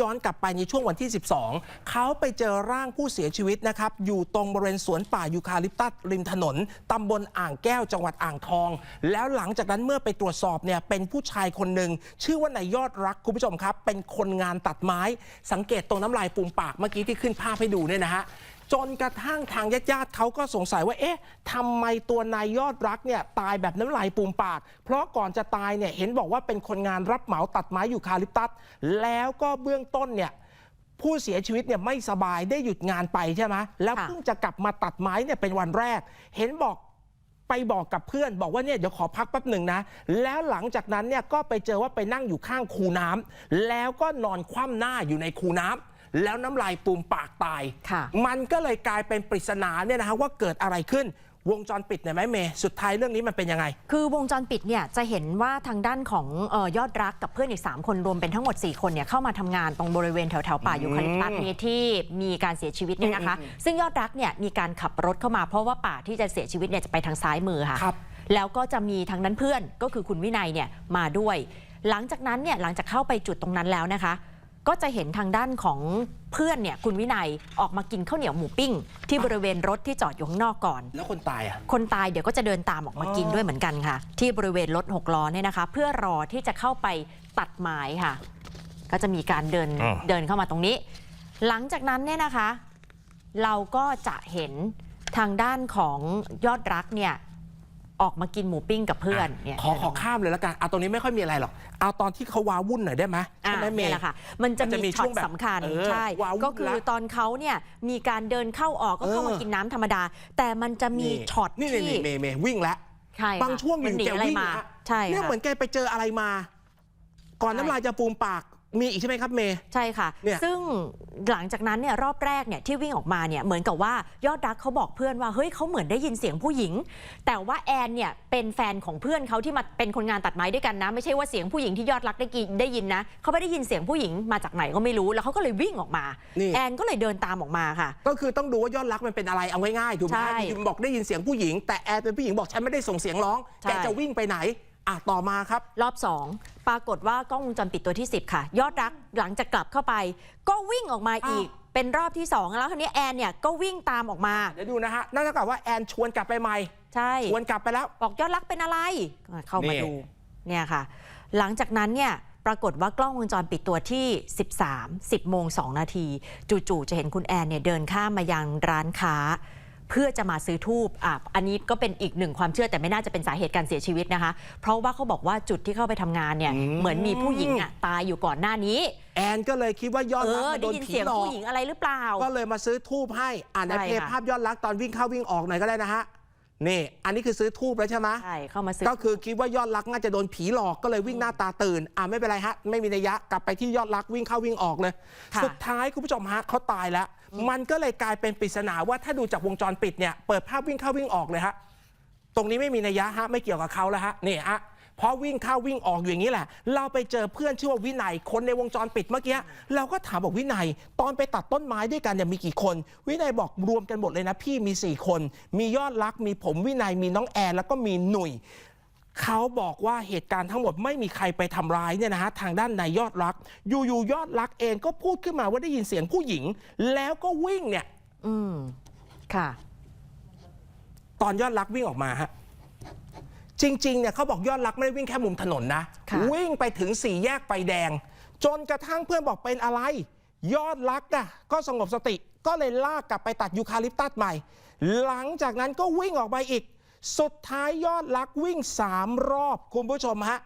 ย้อนกลับไปในช่วงวันที่ 12 เขาไปเจอร่างผู้เสียชีวิตนะครับ อยู่ตรงบริเวณสวนป่ายูคาลิปตัสริมถนนตำบลอ่างแก้วจังหวัดอ่างทอง แล้วหลังจากนั้นเมื่อไปตรวจสอบเนี่ยเป็นผู้ชายคนหนึ่งชื่อว่านายยอดรักคุณผู้ชมครับ เป็นคนงานตัดไม้ สังเกตตรงน้ำลายปูมปากเมื่อกี้ที่ขึ้นภาพให้ดูเนี่ยนะฮะ จนกระทั่งทางญาติญาติๆเขาก็สงสัยว่า เอ๊ะทำไมตัวนายยอดรักเนี่ยตายแบบน้ำลายปูมปาก เพราะก่อนจะตายเนี่ยเห็นบอกว่าเป็นคนงานรับเหมาตัดไม้อยู่คาลิปตัส แล้วก็เบื้องต้นเนี่ยผู้เสียชีวิตเนี่ยไม่สบายได้หยุดงานไปใช่ไหมแล้วเพิ่งจะกลับมาตัดไม้เนี่ยเป็นวันแรก เห็นบอกไปบอกกับเพื่อนบอกว่าเนี่ยเดี๋ยวขอพักแป๊บหนึ่งนะ แล้วหลังจากนั้นเนี่ยก็ไปเจอว่าไปนั่งอยู่ข้างคูน้ำแล้วก็นอนคว่ำหน้าอยู่ในคูน้ำ แล้วน้ำลายปูมปากตายค่ะมันก็เลยกลายเป็นปริศนาเนี่ยนะฮะว่าเกิดอะไรขึ้นวงจรปิดหน่อยไหมเมย์สุดท้ายเรื่องนี้มันเป็นยังไง คือวงจรปิดเนี่ยจะเห็นว่าทางด้านของเออยอดรักกับเพื่อนอีก 3 คนรวมเป็นทั้งหมด 4 คนเนี่ยเข้ามาทำงานตรงบริเวณแถวแถวๆป่ายูคาลิปตัสนี้ที่มีการเสียชีวิตเนี่ยนะคะอืมซึ่งยอดรักเนี่ยมีการขับรถเข้ามาเพราะว่าป่าที่จะเสียชีวิตเนี่ยจะไปทางซ้ายมือค่ะครับแล้วก็จะมีทางนั้นเพื่อนก็คือคุณวินัยเนี่ยมาด้วย หลังจากนั้นเนี่ยหลังจากเข้าไปจุดตรงนั้นแล้วนะคะ ก็จะเห็นทางด้านของเพื่อนเนี่ยคุณวินัยออกมากินข้าวเหนียวหมูปิ้ง ที่บริเวณรถที่จอดอยู่ข้างนอกก่อน แล้วคนตายอะ คนตายเดี๋ยวก็จะเดินตามออกมาอ๋อกินด้วยเหมือนกันค่ะ ที่บริเวณรถหกล้อเนี่ยนะคะ เพื่อรอที่จะเข้าไปตัดไม้ค่ะ ก็จะมีการเดินอืมเดินเข้ามาตรงนี้ หลังจากนั้นเนี่ยนะคะ เราก็จะเห็นทางด้านของยอดรักเนี่ย ออกมากินหมูปิ้งกับเพื่อนเนี่ยขอขอข้ามเลยแล้วกันเอาตรงนี้ไม่ค่อยมีอะไรหรอก เอาตอนที่เขาว้าวุ่นหน่อยได้ไหมอ่าใช่ไหมเมเนี่ยย์แหละค่ะ มันจะมันจะมีมีช็อช่ตวงแบบสำคัญเออใช่ว้าวุ่นก็คือละตอนเขาเนี่ยมีการเดินเข้าออกก็เข้ามาเออกินน้ำธรรมดา แต่มันจะมีช็อตนี่ที่นี่เมย์เมย์วิ่งแล้วใช่ค่ะบางช่วงอมันยู่หนีแกอะไรวิ่งมาอะใช่เนี่ยค่ะเหมือนแกไปเจออะไรมา ก่อนใช่น้ำลายจะปูมปาก มีอีกใช่ไหมครับเมย์ ใช่ค่ะ เนี่ยซึ่งหลังจากนั้นเนี่ยรอบแรกเนี่ยที่วิ่งออกมาเนี่ยเหมือนกับว่ายอดรักเขาบอกเพื่อนว่าเฮ้ยเขาเหมือนได้ยินเสียงผู้หญิง แต่ว่าแอนเนี่ยเป็นแฟนของเพื่อนเขาที่มาเป็นคนงานตัดไม้ด้วยกันนะ ไม่ใช่ว่าเสียงผู้หญิงที่ยอดรักได้กินได้ยินนะเขาไม่ได้ยินเสียงผู้หญิงมาจากไหนก็ไม่รู้แล้วเขาก็เลยวิ่งออกมา นี่ แอนก็เลยเดินตามออกมาค่ะ ก็คือต้องดูว่ายอดรักมันเป็นอะไรเอาง่ายๆถูกไหมใช่ที่บอกได้ยินเสียงผู้หญิง แต่แอนเป็นผู้หญิงบอกฉันไม่ได้ส่งเสียงร้องใช่ แกจะวิ่งไปไหน อะต่อมาครับ รอบ 2 ปรากฏว่ากล้องวงจรปิดตัวที่ 10 ค่ะ ยอดรักหลังจากกลับเข้าไป ก็วิ่งออกมาอีก เป็นรอบที่ 2 แล้วคราวนี้แอนเนี่ยก็วิ่งตามออกมา เดี๋ยวดูนะฮะนั่นเท่ากับว่าแอนชวนกลับไปใหม่ ใช่ ชวนกลับไปแล้ว บอกยอดรักเป็นอะไร เข้ามานี่ดูเนี่ยค่ะ หลังจากนั้นเนี่ยปรากฏว่ากล้องวงจรปิดตัวที่ 13 10โมง2นาที จู่ๆจะเห็นคุณแอนเนี่ยเดินข้ามมายังร้านค้า เพื่อจะมาซื้อทูบอะอันนี้ก็เป็นอีกหนึ่งความเชื่อแต่ไม่น่าจะเป็นสาเหตุการเสียชีวิตนะคะ เพราะว่าเขาบอกว่าจุดที่เข้าไปทำงานเนี่ยอืมเหมือนมีผู้หญิงอะตายอยู่ก่อนหน้านี้ แอนก็เลยคิดว่ายอดเอรักอ มันโดได้นยินผีเสียงหลอกผู้หญิงอะไรหรือเปล่า ก็เลยมาซื้อทูบให้อ่านในใช่เพจค่ะ ภาพยอดรักตอนวิ่งเข้าวิ่งออกหน่อยก็ได้นะฮะ นี่ อันนี้คือซื้อทูบแล้วใช่ไหมใช่เข้ามาซื้อก็คือคิดว่ายอดรักน่าจะโดนผีหลอกก็เลยวิ่งหน้าตาตื่น อ่าไม่เป็นไรฮะ ไม่มีนัยยะกลับไปที่ยอดรักวิ่งเข้าวิ่งออกเลย ค่ะสุดท้ายคุณผู้ชมฮะเขาตายแล้ว มันก็เลยกลายเป็นปริศนาว่าถ้าดูจากวงจรปิดเนี่ยเปิดภาพวิ่งเข้าวิ่งออกเลยฮะ ตรงนี้ไม่มีนัยยะฮะไม่เกี่ยวกับเขาแล้วฮะนี่ฮะ เพราะวิ่งเข้าวิ่งออกอยู่อย่างนี้แหละ เราไปเจอเพื่อนชื่อว่าวินัยคนในวงจรปิดเมื่อกี้เราก็ถามบอกวินัย ตอนไปตัดต้นไม้ด้วยกันเนี่ยมีกี่คน วินัยบอกรวมกันหมดเลยนะพี่มี 4 คน มียอดรักมีผมวินัยมีน้องแอนแล้วก็มีหนุ่ยเขาบอกว่าเหตุการณ์ทั้งหมดไม่มีใครไปทำร้ายเนี่ยนะฮะทางด้านนายยอดรัก อยู่ๆยอดรักเองก็พูดขึ้นมาว่าได้ยินเสียงผู้หญิง แล้วก็วิ่งเนี่ย อืมค่ะ ตอนยอดรักวิ่งออกมาฮะ จริงๆเนี่ยเขาบอกยอดรักไม่ได้วิ่งแค่มุมถนนนะ ค่ะ วิ่งไปถึงสี่แยกไฟแดง จนกระทั่งเพื่อนบอกเป็นอะไร ยอดรักอะก็สงบสติก็เลยลากกลับไปตัดยูคาลิปตัสใหม่ หลังจากนั้นก็วิ่งออกไปอีก สุดท้ายยอดรักวิ่งสามรอบคุณผู้ชมฮะ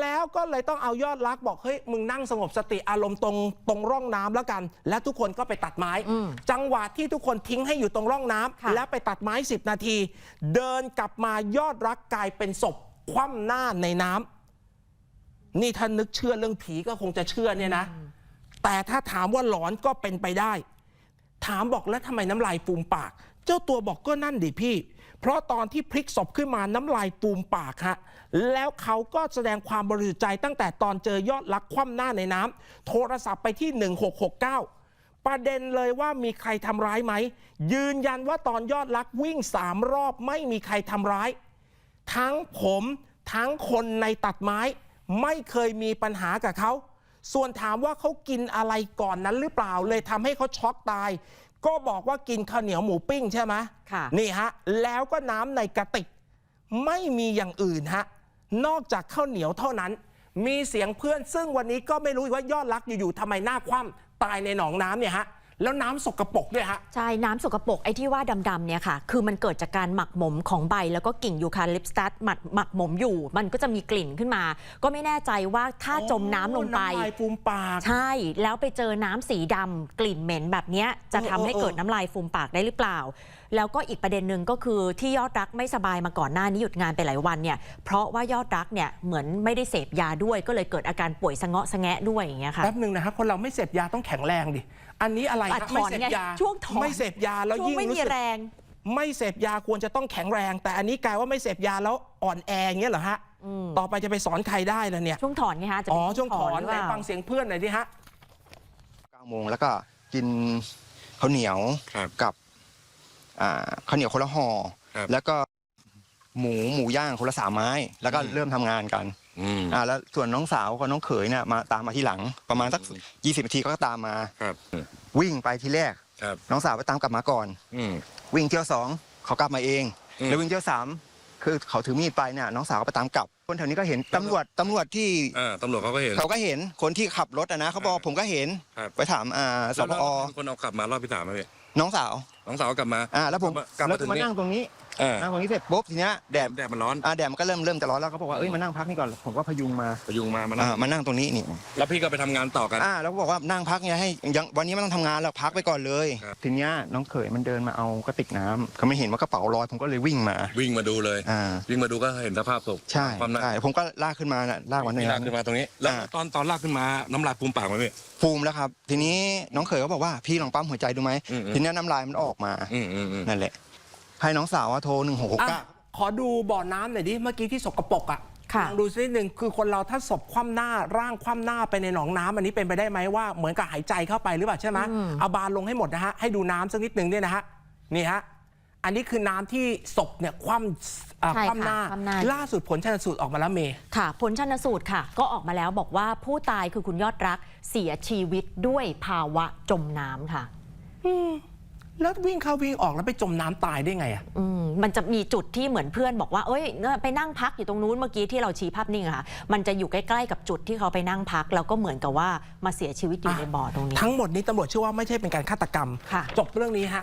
แล้วก็เลยต้องเอายอดรักบอกเฮ้ยมึงนั่งสงบสติอารมณ์ตรงตรงร่องน้ำแล้วกัน แล้วทุกคนก็ไปตัดไม้ อืมจังหวะที่ทุกคนทิ้งให้อยู่ตรงร่องน้ำค่ะ แล้วไปตัดไม้ 10 นาที เดินกลับมายอดรักกลายเป็นศพคว่ำหน้าในน้ำนี่ถ้านึกเชื่อเรื่องผีก็คงจะเชื่อเนี่ยนะ แต่ถ้าถามว่าหลอนก็เป็นไปได้ ถามบอกแล้วทำไมน้ำลายปูมปาก เจ้าตัวบอกก็นั่นดิพี่ เพราะตอนที่พลิกศพขึ้นมาน้ำลายปูมปากฮะแล้วเขาก็แสดงความบริสุทธิ์ใจตั้งแต่ตอนเจอยอดรักคว่ำหน้าในน้ำโทรศัพท์ไปที่ 1669 ประเด็นเลยว่ามีใครทำร้ายไหม ยืนยันว่าตอนยอดรักวิ่งสามรอบไม่มีใครทำร้าย ทั้งผมทั้งคนในตัดไม้ ไม่เคยมีปัญหากับเขาส่วนถามว่าเขากินอะไรก่อนนั้นหรือเปล่าเลยทำให้เขาช็อกตาย ก็บอกว่ากินข้าวเหนียวหมูปิ้งใช่ไหมค่ะ นี่ฮะ แล้วก็น้ำในกระติก ไม่มีอย่างอื่นฮะ นอกจากข้าวเหนียวเท่านั้น มีเสียงเพื่อนซึ่งวันนี้ก็ไม่รู้ว่ายอดรักอยู่ๆทำไมหน้าคว่ำตายในหนองน้ำเนี่ยฮะ แล้วน้ำสกปรกด้วยฮะ ใช่ น้ำสกปรกไอ้ที่ว่าดำๆเนี่ยค่ะ คือมันเกิดจากการหมักหมมของใบ แล้วก็กิ่งยูคาลิปสตัสหมักหมักหมมอยู่ มันก็จะมีกลิ่นขึ้นมา ก็ไม่แน่ใจว่าถ้าจมน้ำลงไปน้ำลายฟูมปาก ใช่ แล้วไปเจอน้ำสีดำกลิ่นเหม็นแบบเนี้ยจะทำให้เออเออเกิดน้ำลายฟูมปากได้หรือเปล่า แล้วก็อีกประเด็นหนึ่งก็คือที่ยอดรักไม่สบายมาก่อนหน้านี้หยุดงานไปหลายวันเนี่ยเพราะว่ายอดรักเนี่ยเหมือนไม่ได้เสพยาด้วย ก็เลยเกิดอาการป่วยสะเงาะสะแงะด้วยอย่างเงี้ยค่ะแป๊บหนึ่งนะฮะคนเราไม่เสพยาต้องแข็งแรงดิ อันนี้อะไรอะฮะถไม่อนเสพไงยาช่วงถอน ไม่เสพยาแล้วช่วงยิ่งไม่รู้มีสึก แรง ไม่เสพยาควรจะต้องแข็งแรง แต่อันนี้กลายว่าไม่เสพยาแล้วอ่อนแออย่างเงี้ยเหรอฮะอืม ต่อไปจะไปสอนใครได้ล่ะเนี่ยช่วงถอนไงคะจะอ๋เป็อนช่วงถอนหรือไหนเปล่า ฟังเสียงเพื่อนหน่อยดิฮะเก้าโมงแล้วก็กินข้าวเหนียวครับกับอ่าข้าวเหนียวคนละห่อครับแล้วก็หมูหมูย่างคนละสามไม้ แล้วก็อืม เริ่มทำงานกัน อืม อ่าแล้วส่วนน้องสาวกับน้องเขยเนี่ยมาตามมาที่หลังประมาณสักอืมยี่สิบนาทีก็ตามมา ครับ วิ่งไปทีแรก ครับ น้องสาวไปตามกลับมาก่อน อืม วิ่งเที่ยวสองเขากลับมาเอง อืมแล้ววิ่งเที่ยวสามคือเขาถือมีดไปเนี่ยน้องสาวก็ไปตามกลับ คนแถวนี้ก็เห็นตำรวจตำรวจที่อ่าตำรวจเขาก็เห็น เขาก็เห็นคนที่ขับรถอะนะเขาบอกอ่าผมก็เห็นครับ ไปถามอ่าสแล้วพแล้วอคนเอาขับมารอบที่สามไหมพี่น้องสาวน้องสาวกลับมาอ่าแล้วผมกลับมาแล้วถึงมานี่นั่งตรงนี้ อ่านั่งตรงนี้เสร็จปุ๊บทีเนี้ยแดดแดดมันร้อนอ่าแดดมันก็เริ่มเริ่มจะร้อนแล้วเขาบอกว่าเอ้ยมานั่งพักนี่ก่อนผมก็พยุงมาพยุงมามาอ่านั่งมานั่งตรงนี้นี่แล้วพี่ก็ไปทำงานต่อกัน อ่าแล้วก็บอกว่านั่งพักเนี่ยให้ยังวันนี้ไม่ต้องทำงานแล้วพักไปก่อนเลย ครับ ทีเนี้ยน้องเขยมันเดินมาเอากระติกน้ำเขาไม่เห็นว่ากระเป๋าลอยผมก็เลยวิ่งมาวิ่งมาดูเลย อ่าวิ่งมาดูก็เห็นสภาพศพใช่ความหนักใช่ผมก็ลากขึ้นมาน่ะลากวันมีนี้ลากขึ้นมาตรงนี้ แล้วอ่า ตอนตอนลากขึ้นมาน้ำลายปูมปากไหมพี่ ฟูมแล้วครับ ทีนี้น้องเขยก็บอกว่าพี่ลองปั๊มหัวใจดูไหมอืมอืม ทีเนี้ยน้ำลายมันออกมา อืมอืมอืมนั่นแหละ ให้น้องสาวว่าโทรหนึ่งหกหกอะเก้า ขอดูบ่อน้ำหน่อยดิ เมื่อกี้ที่สกปรกอะค่ะ ลองดูสักนิดหนึ่งคือคนเราถ้าศพคว่ำหน้าร่างคว่ำหน้าไปในหนองน้ำอันนี้เป็นไปได้ไหมว่าเหมือนกับหายใจเข้าไปหรือเปล่าใช่ไหมอืมเอาบานลงให้หมดนะฮะ ให้ดูน้ำสักนิดหนึ่งเนี่ยนะฮะ นี่ฮะ อันนี้คือน้ำที่ศพเนี่ยคว่ำอ่าใช่คว่ำหค่ะน้า คว่ำหน้า ล่าสุดผลชันสูตรออกมาแล้วเมย์ ค่ะ ผลชันสูตรค่ะ ก็ออกมาแล้วบอกว่าผู้ตายคือคุณยอดรักเสียชีวิตด้วยภาวะจมน้ำค่ะ แล้ววิ่งเข้าวิ่งออกแล้วไปจมน้ำตายได้ไงอะอืมมันจะมีจุดที่เหมือนเพื่อนบอกว่า เอ้ยเนี่ยไปนั่งพักอยู่ตรงนู้นเมื่อกี้ที่เราชี้ภาพนิ่งอะค่ะ มันจะอยู่ใกล้ๆกับจุดที่เขาไปนั่งพัก แล้วก็เหมือนกับว่ามาเสียชีวิตอยู่อะในบ่อตรงนี้ ทั้งหมดนี้ตำรวจเชื่อว่าไม่ใช่เป็นการฆาตกรรม ค่ะ จบเรื่องนี้ฮะ